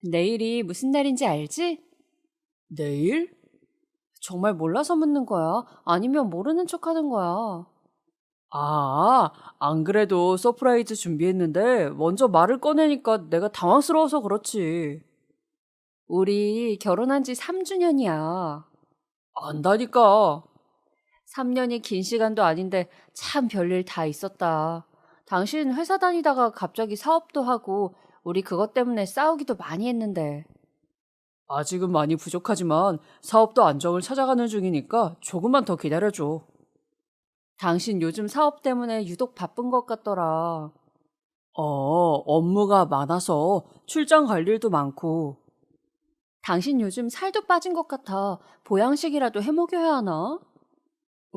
내일이 무슨 날인지 알지? 내일? 정말 몰라서 묻는 거야? 아니면 모르는 척 하는 거야? 아, 안 그래도 서프라이즈 준비했는데 먼저 말을 꺼내니까 내가 당황스러워서 그렇지. 우리 결혼한 지 3주년이야. 안다니까. 3년이 긴 시간도 아닌데 참 별일 다 있었다. 당신 회사 다니다가 갑자기 사업도 하고 우리 그것 때문에 싸우기도 많이 했는데. 아직은 많이 부족하지만 사업도 안정을 찾아가는 중이니까 조금만 더 기다려줘. 당신 요즘 사업 때문에 유독 바쁜 것 같더라. 어, 업무가 많아서 출장 갈 일도 많고. 당신 요즘 살도 빠진 것 같아. 보양식이라도 해 먹여야 하나?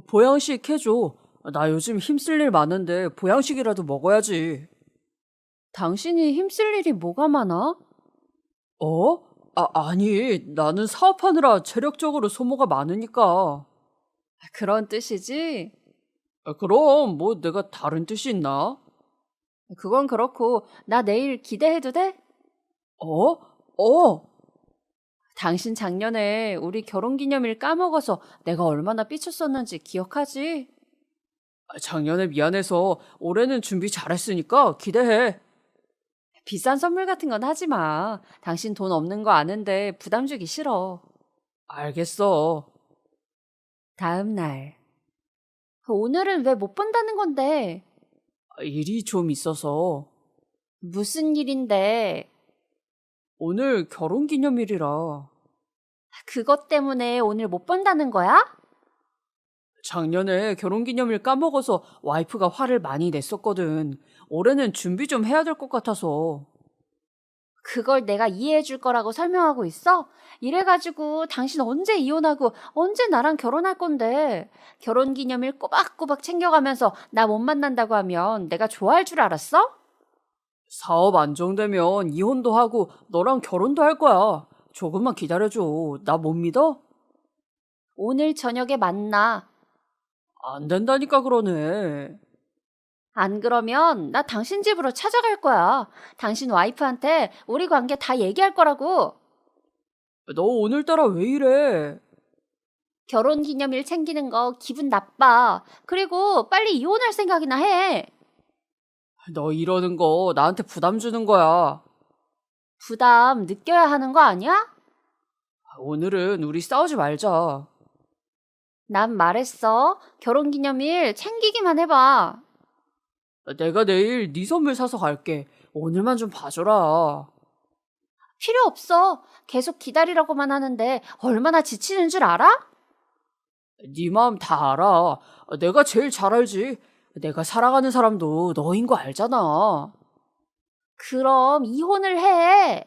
보양식 해줘. 나 요즘 힘쓸 일 많은데 보양식이라도 먹어야지. 당신이 힘쓸 일이 뭐가 많아? 어? 아, 아니, 나는 사업하느라 체력적으로 소모가 많으니까. 그런 뜻이지? 아, 그럼 뭐 내가 다른 뜻이 있나? 그건 그렇고 나 내일 기대해도 돼? 어? 어? 당신 작년에 우리 결혼기념일 까먹어서 내가 얼마나 삐쳤었는지 기억하지? 아, 작년에 미안해서 올해는 준비 잘했으니까 기대해. 비싼 선물 같은 건 하지 마. 당신 돈 없는 거 아는데 부담 주기 싫어. 알겠어. 다음 날. 오늘은 왜 못 본다는 건데? 아, 일이 좀 있어서. 무슨 일인데? 오늘 결혼 기념일이라. 그것 때문에 오늘 못 본다는 거야? 작년에 결혼 기념일 까먹어서 와이프가 화를 많이 냈었거든. 올해는 준비 좀 해야 될 것 같아서. 그걸 내가 이해해 줄 거라고 설명하고 있어? 이래가지고 당신 언제 이혼하고 언제 나랑 결혼할 건데 결혼 기념일 꼬박꼬박 챙겨가면서 나 못 만난다고 하면 내가 좋아할 줄 알았어? 사업 안정되면 이혼도 하고 너랑 결혼도 할 거야. 조금만 기다려줘. 나 못 믿어? 오늘 저녁에 만나. 안 된다니까 그러네. 안 그러면 나 당신 집으로 찾아갈 거야. 당신 와이프한테 우리 관계 다 얘기할 거라고. 너 오늘따라 왜 이래? 결혼 기념일 챙기는 거 기분 나빠. 그리고 빨리 이혼할 생각이나 해. 너 이러는 거 나한테 부담 주는 거야. 부담 느껴야 하는 거 아니야? 오늘은 우리 싸우지 말자. 난 말했어. 결혼 기념일 챙기기만 해봐. 내가 내일 네 선물 사서 갈게. 오늘만 좀 봐줘라. 필요 없어. 계속 기다리라고만 하는데 얼마나 지치는 줄 알아? 네 마음 다 알아. 내가 제일 잘 알지. 내가 사랑하는 사람도 너인 거 알잖아. 그럼 이혼을 해.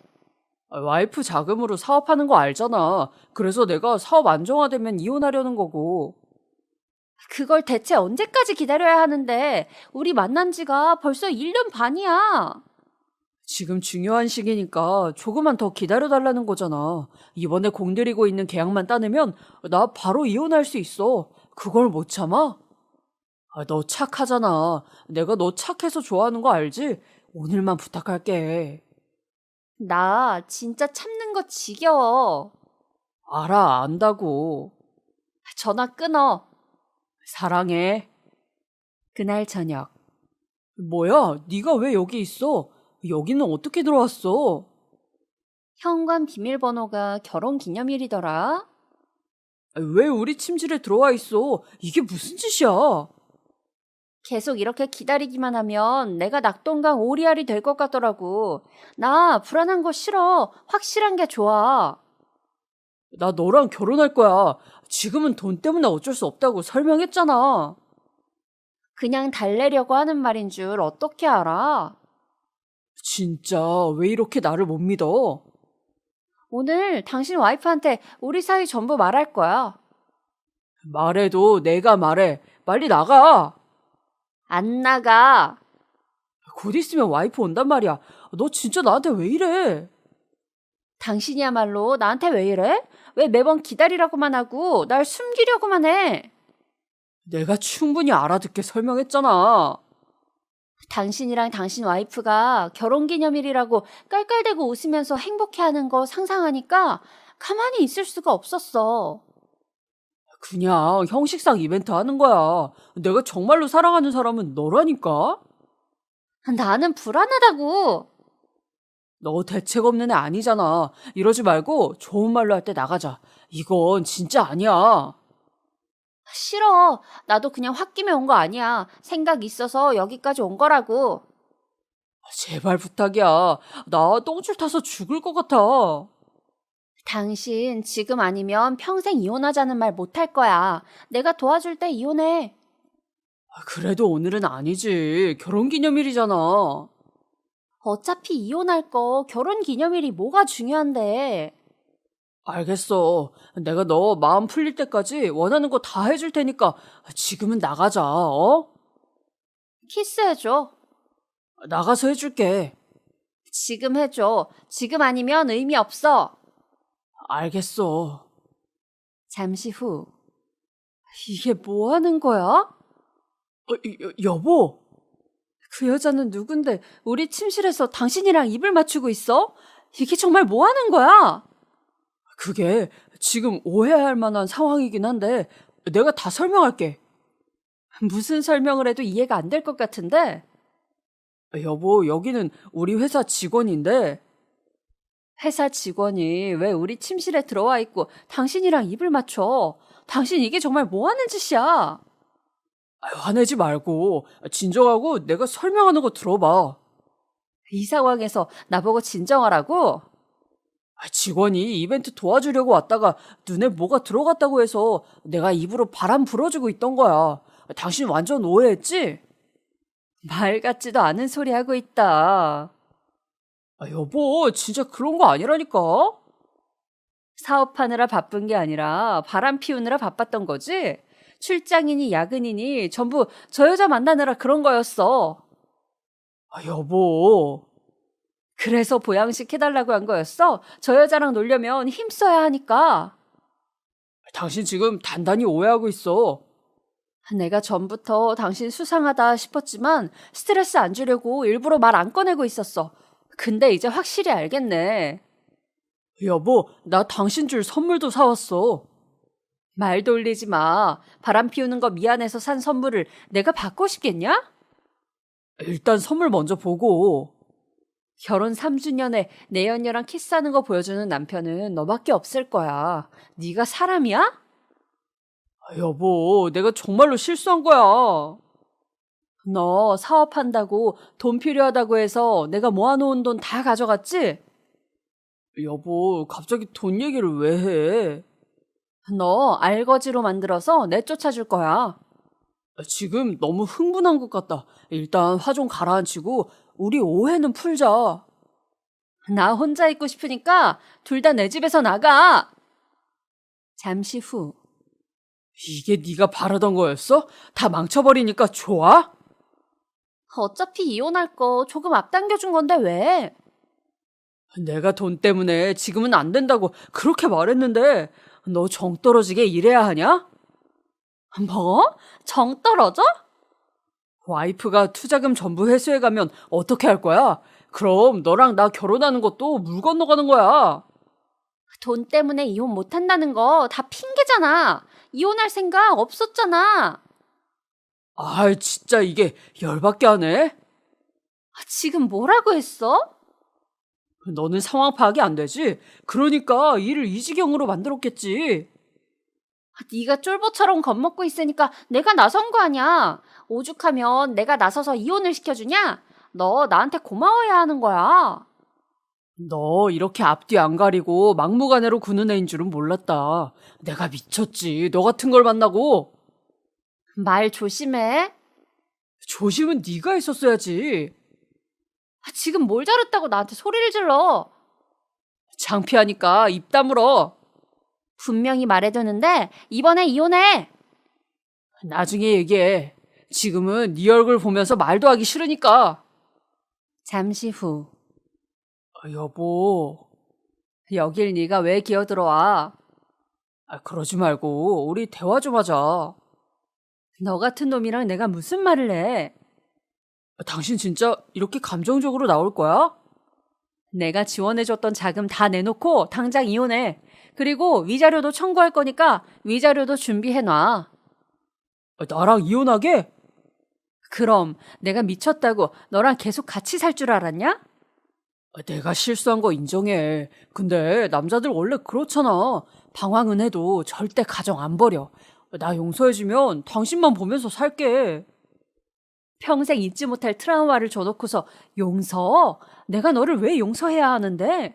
와이프 자금으로 사업하는 거 알잖아. 그래서 내가 사업 안정화되면 이혼하려는 거고. 그걸 대체 언제까지 기다려야 하는데 우리 만난 지가 벌써 1년 반이야. 지금 중요한 시기니까 조금만 더 기다려달라는 거잖아. 이번에 공들이고 있는 계약만 따내면 나 바로 이혼할 수 있어. 그걸 못 참아? 아, 너 착하잖아. 내가 너 착해서 좋아하는 거 알지? 오늘만 부탁할게. 나 진짜 참는 거 지겨워. 알아, 안다고. 전화 끊어. 사랑해. 그날 저녁. 뭐야, 네가 왜 여기 있어? 여기는 어떻게 들어왔어? 현관 비밀번호가 결혼 기념일이더라. 왜 우리 침실에 들어와 있어? 이게 무슨 짓이야? 계속 이렇게 기다리기만 하면 내가 낙동강 오리알이 될 것 같더라고. 나 불안한 거 싫어. 확실한 게 좋아. 나 너랑 결혼할 거야. 지금은 돈 때문에 어쩔 수 없다고 설명했잖아. 그냥 달래려고 하는 말인 줄 어떻게 알아? 진짜 왜 이렇게 나를 못 믿어? 오늘 당신 와이프한테 우리 사이 전부 말할 거야. 말해도 내가 말해. 빨리 나가. 안 나가. 곧 있으면 와이프 온단 말이야. 너 진짜 나한테 왜 이래? 당신이야말로 나한테 왜 이래? 왜 매번 기다리라고만 하고 날 숨기려고만 해? 내가 충분히 알아듣게 설명했잖아. 당신이랑 당신 와이프가 결혼 기념일이라고 깔깔대고 웃으면서 행복해 하는 거 상상하니까 가만히 있을 수가 없었어. 그냥 형식상 이벤트 하는 거야. 내가 정말로 사랑하는 사람은 너라니까? 나는 불안하다고. 너 대책 없는 애 아니잖아. 이러지 말고 좋은 말로 할 때 나가자. 이건 진짜 아니야. 싫어. 나도 그냥 홧김에 온 거 아니야. 생각 있어서 여기까지 온 거라고. 제발 부탁이야. 나 똥줄 타서 죽을 것 같아. 당신 지금 아니면 평생 이혼하자는 말 못할 거야. 내가 도와줄 때 이혼해. 그래도 오늘은 아니지. 결혼 기념일이잖아. 어차피 이혼할 거 결혼 기념일이 뭐가 중요한데. 알겠어. 내가 너 마음 풀릴 때까지 원하는 거 다 해줄 테니까 지금은 나가자, 어? 키스해줘. 나가서 해줄게. 지금 해줘. 지금 아니면 의미 없어. 알겠어. 잠시 후. 이게 뭐 하는 거야? 어, 여, 여보. 그 여자는 누군데 우리 침실에서 당신이랑 입을 맞추고 있어? 이게 정말 뭐 하는 거야? 그게 지금 오해할 만한 상황이긴 한데 내가 다 설명할게. 무슨 설명을 해도 이해가 안 될 것 같은데? 여보, 여기는 우리 회사 직원인데 회사 직원이 왜 우리 침실에 들어와 있고 당신이랑 입을 맞춰? 당신 이게 정말 뭐 하는 짓이야? 화내지 말고 진정하고 내가 설명하는 거 들어봐. 이 상황에서 나보고 진정하라고? 직원이 이벤트 도와주려고 왔다가 눈에 뭐가 들어갔다고 해서 내가 입으로 바람 불어주고 있던 거야. 당신 완전 오해했지? 말 같지도 않은 소리 하고 있다. 아, 여보, 진짜 그런 거 아니라니까? 사업하느라 바쁜 게 아니라 바람 피우느라 바빴던 거지? 출장이니 야근이니 전부 저 여자 만나느라 그런 거였어. 아, 여보. 그래서 보양식 해달라고 한 거였어? 저 여자랑 놀려면 힘써야 하니까. 당신 지금 단단히 오해하고 있어. 내가 전부터 당신 수상하다 싶었지만 스트레스 안 주려고 일부러 말 안 꺼내고 있었어. 근데 이제 확실히 알겠네. 여보, 나 당신 줄 선물도 사왔어. 말 돌리지 마. 바람 피우는 거 미안해서 산 선물을 내가 받고 싶겠냐? 일단 선물 먼저 보고. 결혼 3주년에 내 연녀랑 키스하는 거 보여주는 남편은 너밖에 없을 거야. 네가 사람이야? 아, 여보, 내가 정말로 실수한 거야. 너 사업한다고 돈 필요하다고 해서 내가 모아놓은 돈 다 가져갔지? 여보, 갑자기 돈 얘기를 왜 해? 너 알거지로 만들어서 내쫓아줄 거야. 지금 너무 흥분한 것 같다. 일단 화 좀 가라앉히고 우리 오해는 풀자. 나 혼자 있고 싶으니까 둘 다 내 집에서 나가. 잠시 후. 이게 네가 바라던 거였어? 다 망쳐버리니까 좋아? 어차피 이혼할 거 조금 앞당겨준 건데 왜? 내가 돈 때문에 지금은 안 된다고 그렇게 말했는데 너 정 떨어지게 일해야 하냐? 뭐? 정 떨어져? 와이프가 투자금 전부 회수해가면 어떻게 할 거야? 그럼 너랑 나 결혼하는 것도 물 건너가는 거야. 돈 때문에 이혼 못 한다는 거 다 핑계잖아. 이혼할 생각 없었잖아. 아, 진짜 이게 열받게 하네. 지금 뭐라고 했어? 너는 상황 파악이 안 되지? 그러니까 일을 이 지경으로 만들었겠지. 네가 쫄보처럼 겁먹고 있으니까 내가 나선 거 아니야. 오죽하면 내가 나서서 이혼을 시켜주냐? 너 나한테 고마워야 하는 거야. 너 이렇게 앞뒤 안 가리고 막무가내로 구는 애인 줄은 몰랐다. 내가 미쳤지. 너 같은 걸 만나고. 말 조심해. 조심은 네가 했었어야지. 아, 지금 뭘 잘했다고 나한테 소리를 질러. 창피하니까 입 다물어. 분명히 말해두는데 이번에 이혼해. 나중에 얘기해. 지금은 네 얼굴 보면서 말도 하기 싫으니까. 잠시 후. 아, 여보. 여길 네가 왜 기어들어와? 아, 그러지 말고 우리 대화 좀 하자. 너 같은 놈이랑 내가 무슨 말을 해? 당신 진짜 이렇게 감정적으로 나올 거야? 내가 지원해줬던 자금 다 내놓고 당장 이혼해. 그리고 위자료도 청구할 거니까 위자료도 준비해놔. 나랑 이혼하게? 그럼 내가 미쳤다고 너랑 계속 같이 살 줄 알았냐? 내가 실수한 거 인정해. 근데 남자들 원래 그렇잖아. 방황은 해도 절대 가정 안 버려. 나 용서해주면 당신만 보면서 살게. 평생 잊지 못할 트라우마를 줘놓고서 용서? 내가 너를 왜 용서해야 하는데?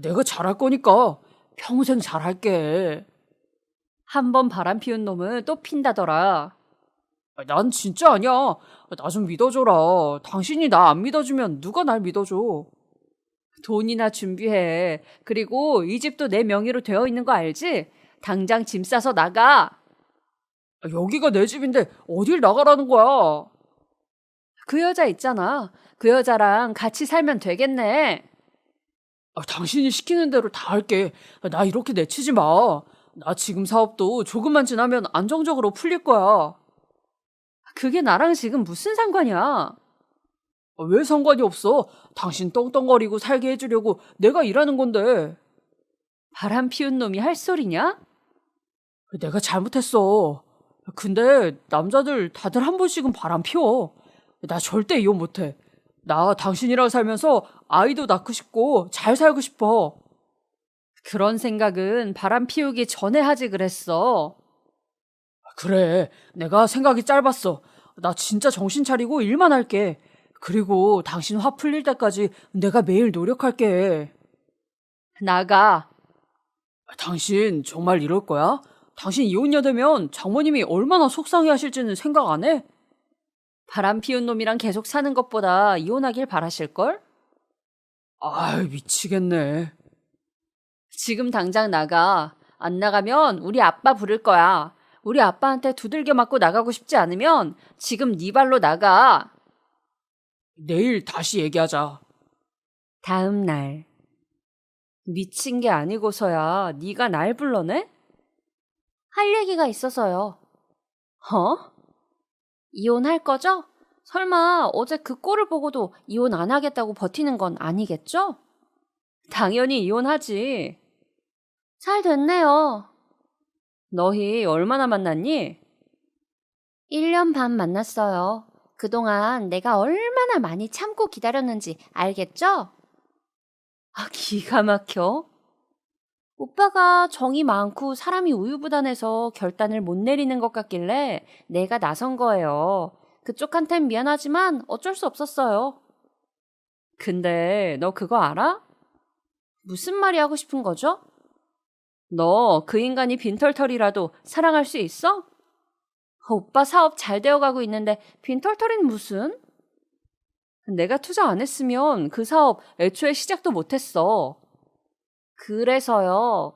내가 잘할 거니까 평생 잘할게. 한 번 바람 피운 놈은 또 핀다더라. 난 진짜 아니야. 나 좀 믿어줘라. 당신이 나 안 믿어주면 누가 날 믿어줘. 돈이나 준비해. 그리고 이 집도 내 명의로 되어 있는 거 알지? 당장 짐 싸서 나가. 여기가 내 집인데 어딜 나가라는 거야? 그 여자 있잖아. 그 여자랑 같이 살면 되겠네. 아, 당신이 시키는 대로 다 할게. 나 이렇게 내치지 마. 나 지금 사업도 조금만 지나면 안정적으로 풀릴 거야. 그게 나랑 지금 무슨 상관이야? 아, 왜 상관이 없어? 당신 떵떵거리고 살게 해주려고 내가 일하는 건데. 바람 피운 놈이 할 소리냐? 내가 잘못했어. 근데 남자들 다들 한 번씩은 바람 피워. 나 절대 이혼 못해. 나 당신이랑 살면서 아이도 낳고 싶고 잘 살고 싶어. 그런 생각은 바람 피우기 전에 하지 그랬어. 그래, 내가 생각이 짧았어. 나 진짜 정신 차리고 일만 할게. 그리고 당신 화 풀릴 때까지 내가 매일 노력할게. 나가. 당신 정말 이럴 거야? 당신 이혼녀 되면 장모님이 얼마나 속상해 하실지는 생각 안 해? 바람 피운 놈이랑 계속 사는 것보다 이혼하길 바라실걸? 아이, 미치겠네. 지금 당장 나가. 안 나가면 우리 아빠 부를 거야. 우리 아빠한테 두들겨 맞고 나가고 싶지 않으면 지금 네 발로 나가. 내일 다시 얘기하자. 다음 날. 미친 게 아니고서야 네가 날 불러내? 할 얘기가 있어서요. 어? 이혼할 거죠? 설마 어제 그 꼴을 보고도 이혼 안 하겠다고 버티는 건 아니겠죠? 당연히 이혼하지. 잘 됐네요. 너희 얼마나 만났니? 1년 반 만났어요. 그동안 내가 얼마나 많이 참고 기다렸는지 알겠죠? 아, 기가 막혀. 오빠가 정이 많고 사람이 우유부단해서 결단을 못 내리는 것 같길래 내가 나선 거예요. 그쪽한텐 미안하지만 어쩔 수 없었어요. 근데 너 그거 알아? 무슨 말이 하고 싶은 거죠? 너 그 인간이 빈털털이라도 사랑할 수 있어? 오빠 사업 잘 되어가고 있는데 빈털털이는 무슨? 내가 투자 안 했으면 그 사업 애초에 시작도 못했어. 그래서요.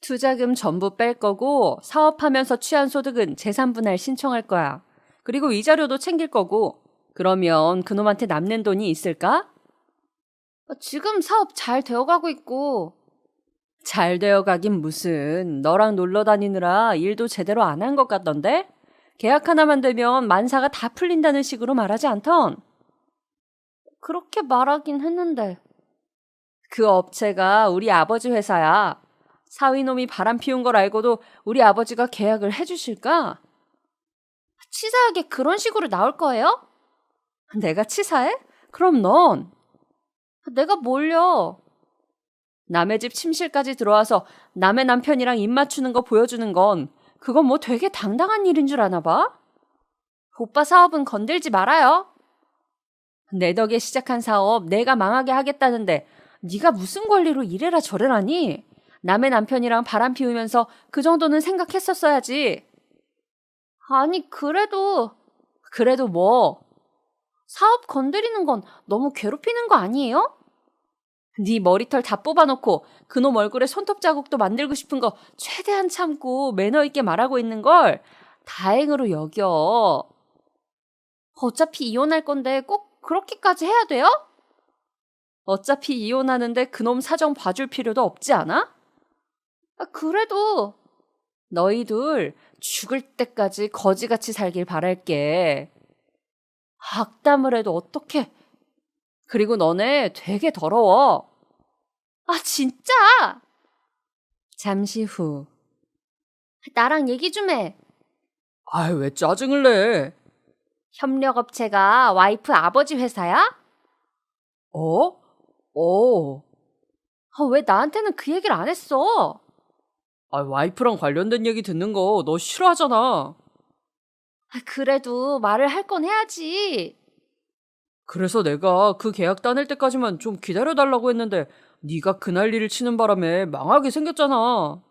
투자금 전부 뺄 거고 사업하면서 취한 소득은 재산분할 신청할 거야. 그리고 이자료도 챙길 거고. 그러면 그놈한테 남는 돈이 있을까? 지금 사업 잘 되어가고 있고. 잘 되어가긴 무슨 너랑 놀러 다니느라 일도 제대로 안 한 것 같던데? 계약 하나만 되면 만사가 다 풀린다는 식으로 말하지 않던? 그렇게 말하긴 했는데. 그 업체가 우리 아버지 회사야. 사위놈이 바람 피운 걸 알고도 우리 아버지가 계약을 해주실까? 치사하게 그런 식으로 나올 거예요? 내가 치사해? 그럼 넌? 내가 뭘요? 남의 집 침실까지 들어와서 남의 남편이랑 입 맞추는 거 보여주는 건 그건 뭐 되게 당당한 일인 줄 아나 봐? 오빠 사업은 건들지 말아요. 내 덕에 시작한 사업 내가 망하게 하겠다는데 네가 무슨 권리로 이래라 저래라니? 남의 남편이랑 바람 피우면서 그 정도는 생각했었어야지. 아니 그래도 그래도 뭐 사업 건드리는 건 너무 괴롭히는 거 아니에요? 네 머리털 다 뽑아놓고 그놈 얼굴에 손톱 자국도 만들고 싶은 거 최대한 참고 매너 있게 말하고 있는 걸 다행으로 여겨. 어차피 이혼할 건데 꼭 그렇게까지 해야 돼요? 어차피 이혼하는데 그놈 사정 봐줄 필요도 없지 않아? 아, 그래도 너희 둘 죽을 때까지 거지같이 살길 바랄게. 악담을 해도 어떡해. 그리고 너네 되게 더러워. 아, 진짜? 잠시 후. 나랑 얘기 좀 해. 아, 왜 짜증을 내? 협력업체가 와이프 아버지 회사야? 어? 어. 아, 왜 나한테는 그 얘기를 안 했어? 아, 와이프랑 관련된 얘기 듣는 거 너 싫어하잖아. 아, 그래도 말을 할 건 해야지. 그래서 내가 그 계약 따낼 때까지만 좀 기다려달라고 했는데 네가 그 난리를 치는 바람에 망하게 생겼잖아.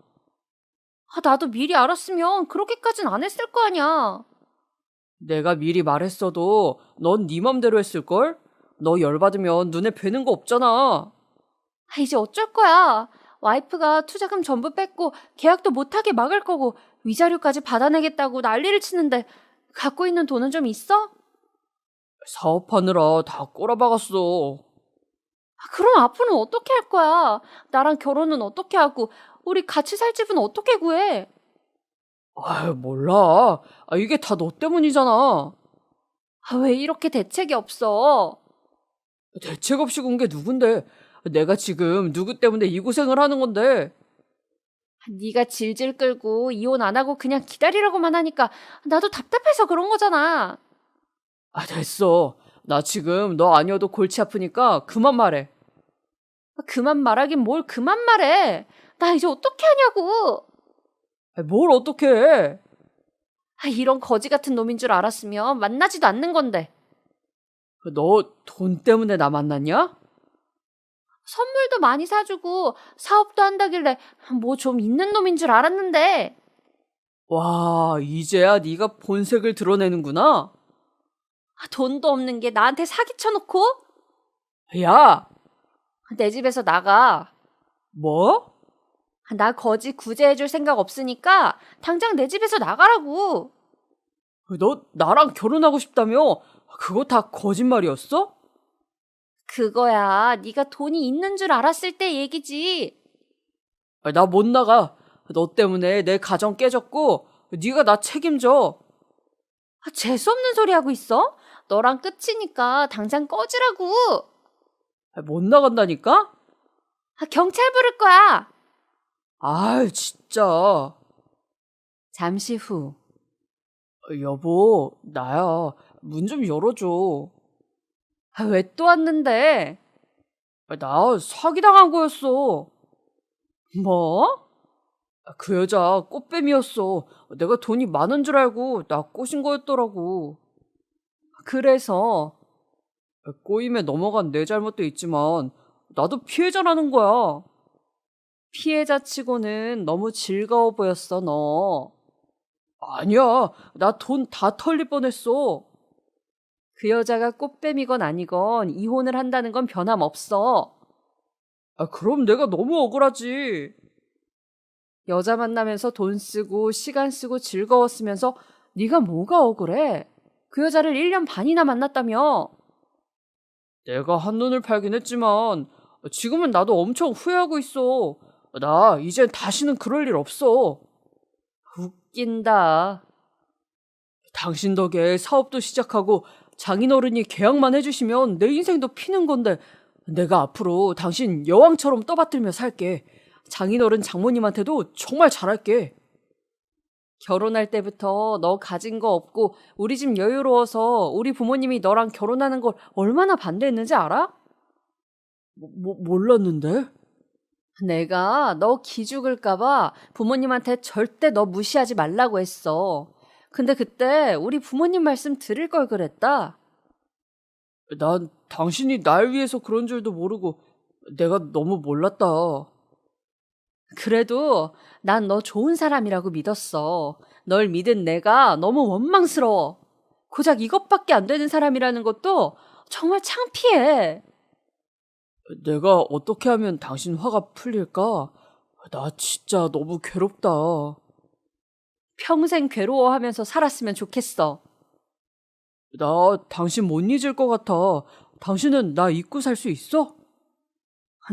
아, 나도 미리 알았으면 그렇게까진 안 했을 거 아니야. 내가 미리 말했어도 넌 네 맘대로 했을걸? 너 열받으면 눈에 뵈는 거 없잖아. 아, 이제 어쩔 거야. 와이프가 투자금 전부 뺏고 계약도 못하게 막을 거고 위자료까지 받아내겠다고 난리를 치는데 갖고 있는 돈은 좀 있어? 사업하느라 다 꼬라박았어. 아, 그럼 앞으로는 어떻게 할 거야? 나랑 결혼은 어떻게 하고 우리 같이 살 집은 어떻게 구해? 아 몰라. 아, 이게 다 너 때문이잖아. 아, 왜 이렇게 대책이 없어? 대책 없이 군게 누군데? 내가 지금 누구 때문에 이 고생을 하는 건데? 네가 질질 끌고 이혼 안 하고 그냥 기다리라고만 하니까 나도 답답해서 그런 거잖아. 아, 됐어. 나 지금 너 아니어도 골치 아프니까 그만 말해. 아, 그만 말하긴 뭘 그만 말해. 나 이제 어떻게 하냐고. 아, 뭘 어떻게 해? 아, 이런 거지 같은 놈인 줄 알았으면 만나지도 않는 건데. 너 돈 때문에 나 만났냐? 선물도 많이 사주고 사업도 한다길래 뭐 좀 있는 놈인 줄 알았는데. 와, 이제야 네가 본색을 드러내는구나. 아, 돈도 없는 게 나한테 사기 쳐 놓고 야, 내 집에서 나가. 뭐? 나 거지 구제해줄 생각 없으니까 당장 내 집에서 나가라고. 너 나랑 결혼하고 싶다며? 그거 다 거짓말이었어? 그거야 네가 돈이 있는 줄 알았을 때 얘기지. 아, 나못 나가. 너 때문에 내 가정 깨졌고 네가 나 책임져. 아, 재수없는 소리 하고 있어? 너랑 끝이니까 당장 꺼지라고. 아, 못 나간다니까? 아, 경찰 부를 거야. 아, 진짜. 잠시 후. 어, 여보, 나야. 문 좀 열어줘. 아, 왜 또 왔는데? 아, 나 사기당한 거였어. 뭐? 아, 그 여자 꽃뱀이었어. 내가 돈이 많은 줄 알고 나 꼬신 거였더라고. 그래서 아, 꼬임에 넘어간 내 잘못도 있지만 나도 피해자라는 거야. 피해자 치고는 너무 즐거워 보였어, 너. 아니야. 나 돈 다 털릴 뻔했어. 그 여자가 꽃뱀이건 아니건 이혼을 한다는 건 변함없어. 아, 그럼 내가 너무 억울하지. 여자 만나면서 돈 쓰고 시간 쓰고 즐거웠으면서 네가 뭐가 억울해? 그 여자를 1년 반이나 만났다며. 내가 한눈을 팔긴 했지만 지금은 나도 엄청 후회하고 있어. 나 이젠 다시는 그럴 일 없어. 웃긴다. 당신 덕에 사업도 시작하고 장인어른이 계약만 해주시면 내 인생도 피는 건데 내가 앞으로 당신 여왕처럼 떠받들며 살게. 장인어른 장모님한테도 정말 잘할게. 결혼할 때부터 너 가진 거 없고 우리 집 여유로워서 우리 부모님이 너랑 결혼하는 걸 얼마나 반대했는지 알아? 뭐, 뭐, 몰랐는데? 내가 너 기죽을까봐 부모님한테 절대 너 무시하지 말라고 했어. 근데 그때 우리 부모님 말씀 들을 걸 그랬다. 난 당신이 날 위해서 그런 줄도 모르고 내가 너무 몰랐다. 그래도 난 너 좋은 사람이라고 믿었어. 널 믿은 내가 너무 원망스러워. 고작 이것밖에 안 되는 사람이라는 것도 정말 창피해. 내가 어떻게 하면 당신 화가 풀릴까? 나 진짜 너무 괴롭다. 평생 괴로워하면서 살았으면 좋겠어. 나 당신 못 잊을 것 같아. 당신은 나 잊고 살 수 있어?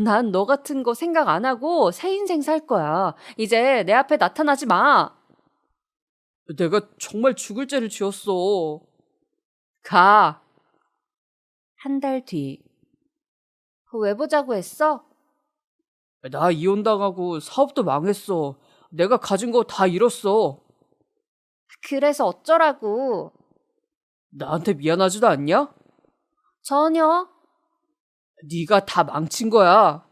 난 너 같은 거 생각 안 하고 새 인생 살 거야. 이제 내 앞에 나타나지 마. 내가 정말 죽을 죄를 지었어. 가. 한 달 뒤. 왜 보자고 했어? 나 이혼당하고 사업도 망했어. 내가 가진 거 다 잃었어. 그래서 어쩌라고. 나한테 미안하지도 않냐? 전혀. 네가 다 망친 거야.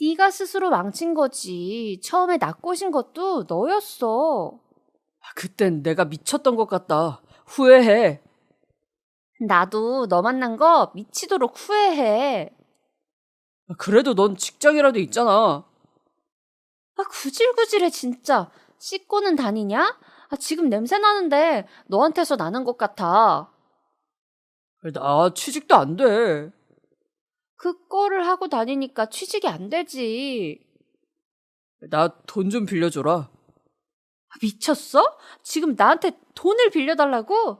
네가 스스로 망친 거지. 처음에 나 꼬신 것도 너였어. 그땐 내가 미쳤던 것 같다. 후회해. 나도 너 만난 거 미치도록 후회해. 그래도 넌 직장이라도 있잖아. 아, 구질구질해, 진짜. 씻고는 다니냐? 아, 지금 냄새 나는데 너한테서 나는 것 같아. 나 취직도 안 돼. 그거를 하고 다니니까 취직이 안 되지. 나 돈 좀 빌려줘라. 아, 미쳤어? 지금 나한테 돈을 빌려달라고?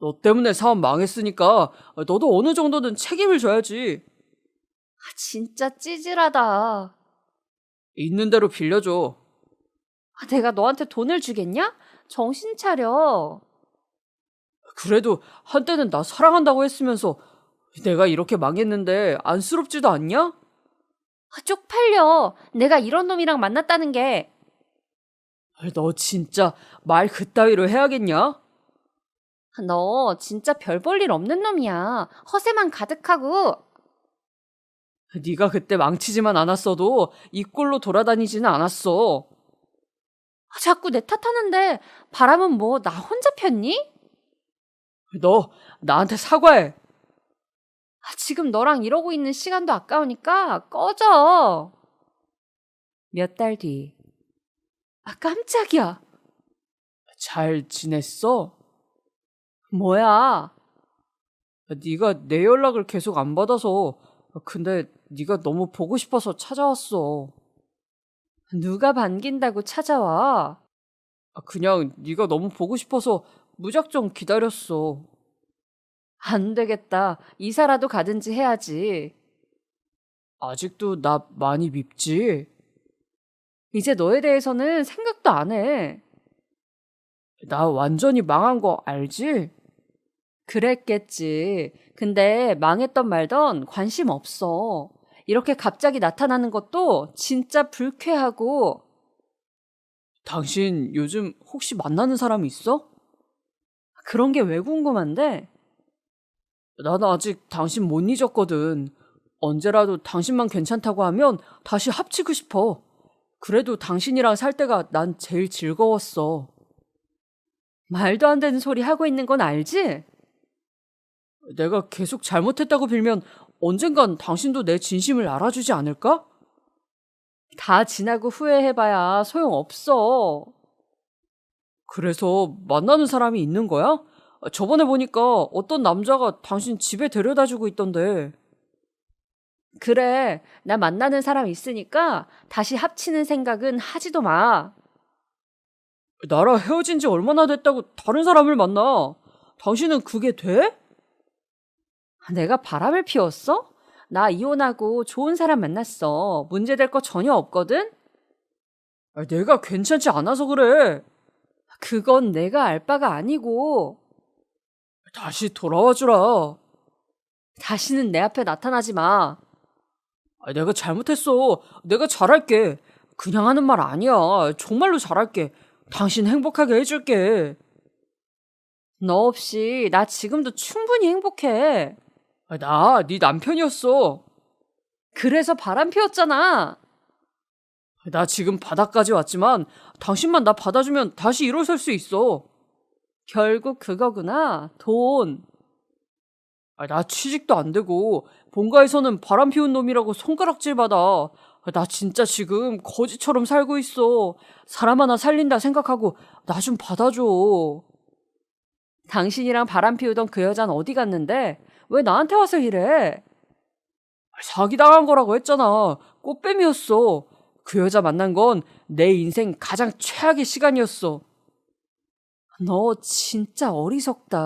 너 때문에 사업 망했으니까 너도 어느 정도는 책임을 져야지. 아, 진짜 찌질하다. 있는 대로 빌려줘. 아, 내가 너한테 돈을 주겠냐? 정신 차려. 그래도 한때는 나 사랑한다고 했으면서 내가 이렇게 망했는데 안쓰럽지도 않냐? 아, 쪽팔려. 내가 이런 놈이랑 만났다는 게. 너 진짜 말 그따위로 해야겠냐? 너 진짜 별 볼 일 없는 놈이야. 허세만 가득하고. 네가 그때 망치지만 않았어도 이 꼴로 돌아다니지는 않았어. 아, 자꾸 내 탓하는데 바람은 뭐 나 혼자 폈니? 너 나한테 사과해. 아, 지금 너랑 이러고 있는 시간도 아까우니까 꺼져. 몇 달 뒤. 아, 깜짝이야. 잘 지냈어? 뭐야? 네가 내 연락을 계속 안 받아서 근데 네가 너무 보고 싶어서 찾아왔어. 누가 반긴다고 찾아와? 아, 그냥 네가 너무 보고 싶어서 무작정 기다렸어. 안 되겠다. 이사라도 가든지 해야지. 아직도 나 많이 밉지? 이제 너에 대해서는 생각도 안 해. 나 완전히 망한 거 알지? 그랬겠지. 근데 망했던 말던 관심 없어. 이렇게 갑자기 나타나는 것도 진짜 불쾌하고. 당신 요즘 혹시 만나는 사람 있어? 그런 게 왜 궁금한데? 난 아직 당신 못 잊었거든. 언제라도 당신만 괜찮다고 하면 다시 합치고 싶어. 그래도 당신이랑 살 때가 난 제일 즐거웠어. 말도 안 되는 소리 하고 있는 건 알지? 내가 계속 잘못했다고 빌면 언젠간 당신도 내 진심을 알아주지 않을까? 다 지나고 후회해봐야 소용없어. 그래서 만나는 사람이 있는 거야? 저번에 보니까 어떤 남자가 당신 집에 데려다 주고 있던데. 그래, 나 만나는 사람 있으니까 다시 합치는 생각은 하지도 마. 나랑 헤어진 지 얼마나 됐다고 다른 사람을 만나? 당신은 그게 돼? 내가 바람을 피웠어? 나 이혼하고 좋은 사람 만났어. 문제될 거 전혀 없거든? 아, 내가 괜찮지 않아서 그래. 그건 내가 알 바가 아니고. 다시 돌아와 주라. 다시는 내 앞에 나타나지 마. 아, 내가 잘못했어. 내가 잘할게. 그냥 하는 말 아니야. 정말로 잘할게. 당신 행복하게 해줄게. 너 없이 나 지금도 충분히 행복해. 아, 나, 네 남편이었어. 그래서 바람 피웠잖아. 나 지금 바닥까지 왔지만 당신만 나 받아주면 다시 일어설 수 있어. 결국 그거구나. 돈. 아, 나 취직도 안 되고 본가에서는 바람 피운 놈이라고 손가락질 받아. 아, 나 진짜 지금 거지처럼 살고 있어. 사람 하나 살린다 생각하고 나 좀 받아줘. 당신이랑 바람 피우던 그 여잔 어디 갔는데? 왜 나한테 와서 이래? 사기당한 거라고 했잖아. 꽃뱀이었어. 그 여자 만난 건 내 인생 가장 최악의 시간이었어. 너 진짜 어리석다.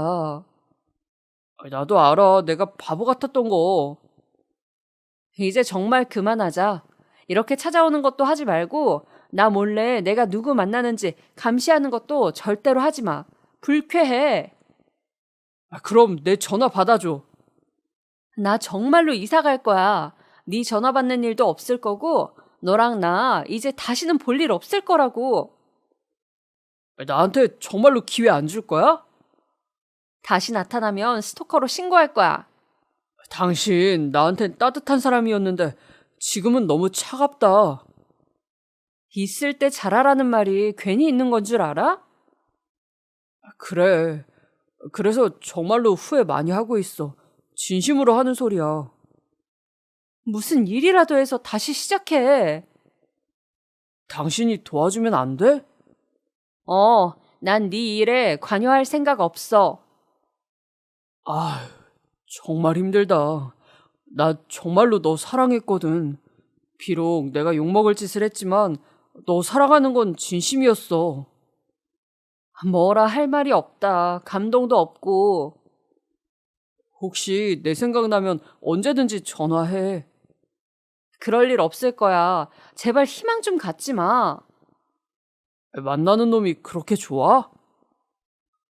아, 나도 알아. 내가 바보 같았던 거. 이제 정말 그만하자. 이렇게 찾아오는 것도 하지 말고 나 몰래 내가 누구 만나는지 감시하는 것도 절대로 하지 마. 불쾌해. 아, 그럼 내 전화 받아줘. 나 정말로 이사 갈 거야. 네 전화 받는 일도 없을 거고, 너랑 나 이제 다시는 볼 일 없을 거라고. 나한테 정말로 기회 안 줄 거야? 다시 나타나면 스토커로 신고할 거야. 당신 나한텐 따뜻한 사람이었는데 지금은 너무 차갑다. 있을 때 잘하라는 말이 괜히 있는 건 줄 알아? 그래. 그래서 정말로 후회 많이 하고 있어. 진심으로 하는 소리야. 무슨 일이라도 해서 다시 시작해. 당신이 도와주면 안 돼? 어, 난 네 일에 관여할 생각 없어. 아, 정말 힘들다. 나 정말로 너 사랑했거든. 비록 내가 욕먹을 짓을 했지만 너 사랑하는 건 진심이었어. 뭐라 할 말이 없다. 감동도 없고. 혹시 내 생각나면 언제든지 전화해. 그럴 일 없을 거야. 제발 희망 좀 갖지 마. 만나는 놈이 그렇게 좋아?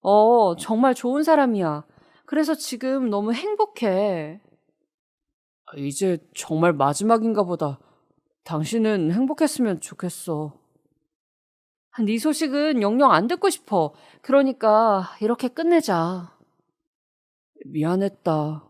어, 정말 좋은 사람이야. 그래서 지금 너무 행복해. 이제 정말 마지막인가 보다. 당신은 행복했으면 좋겠어. 네 소식은 영영 안 듣고 싶어. 그러니까 이렇게 끝내자. 미안했다.